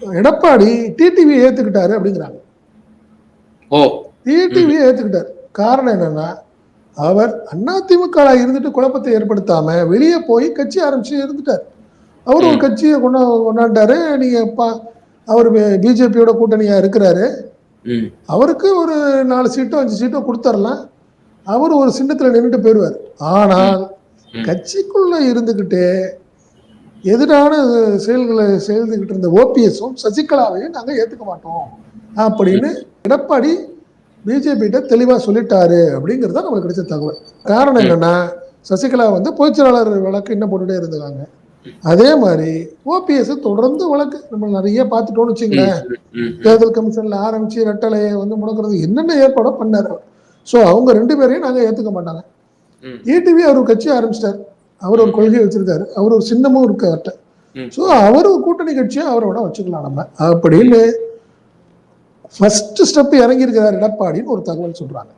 Edappadi TTV ஏத்துக்கிட்டாரு அப்படிங்கிறாங்க. ஓ. டிடிவி ஏத்துக்கிட்டாரு. காரணம் என்னன்னா அவர் அதிமுக இருந்துட்டு குழப்பத்தை ஏற்படுத்தாம வெளியே போய் கட்சி ஆரம்பிச்சு இருந்துட்டார். அவர் ஒரு. கட்சியை கொண்டா கொண்டாண்டாரு நீங்க பா- அவர் பிஜேபியோட கூட்டணியா இருக்கிறாரு. அவருக்கு ஒரு நாலு சீட்டோ அஞ்சு சீட்டோ கொடுத்துடலாம் அவர் ஒரு சின்னத்துல நின்றுட்டு போயிடுவார். ஆனால். கட்சிக்குள்ள இருந்துகிட்டே எதிரான செயல்களை செய்துகிட்டு இருந்த ஓபிஎஸும் சசிகலாவையும் நாங்க ஏத்துக்க மாட்டோம். அப்படின்னு எடப்பாடி பிஜேபிகிட்ட தெளிவா சொல்லிட்டாரு அப்படிங்கிறது தான் நம்மளுக்கு கிடைச்ச தகவல். காரணம் என்னன்னா சசிகலா வந்து பொதுச்செயலாளர் வழக்கு என்ன போட்டுட்டே இருந்தாங்க அதே மாதிரி ஓபிஎஸ் தொடர்ந்து வழக்கு நம்ம நிறைய பார்த்துட்டோம்னு வச்சுங்களேன். தேர்தல் கமிஷன்ல ஆரம்பிச்சு ரெட்டலையை வந்து முடக்கிறது என்னென்ன ஏற்பாடோ பண்ணாரு. ஸோ அவங்க ரெண்டு பேரையும் நாங்க ஏத்துக்க மாட்டாங்க. ஏடிவி அவர் கட்சி ஆரம்பிச்சிட்டாரு. அவர் ஒரு கொள்கை வச்சிருக்காரு. அவர் ஒரு சின்னமும் இருக்கு அவர்கிட்ட. ஸோ அவர் ஒரு கூட்டணி கட்சியை அவரோட வச்சுக்கலாம் நம்ம. அப்படின்னு ஃபர்ஸ்ட் ஸ்டெப் இறங்கி இருக்கிறார் எடப்பாடின்னு ஒரு தகவல் சொல்றாங்க.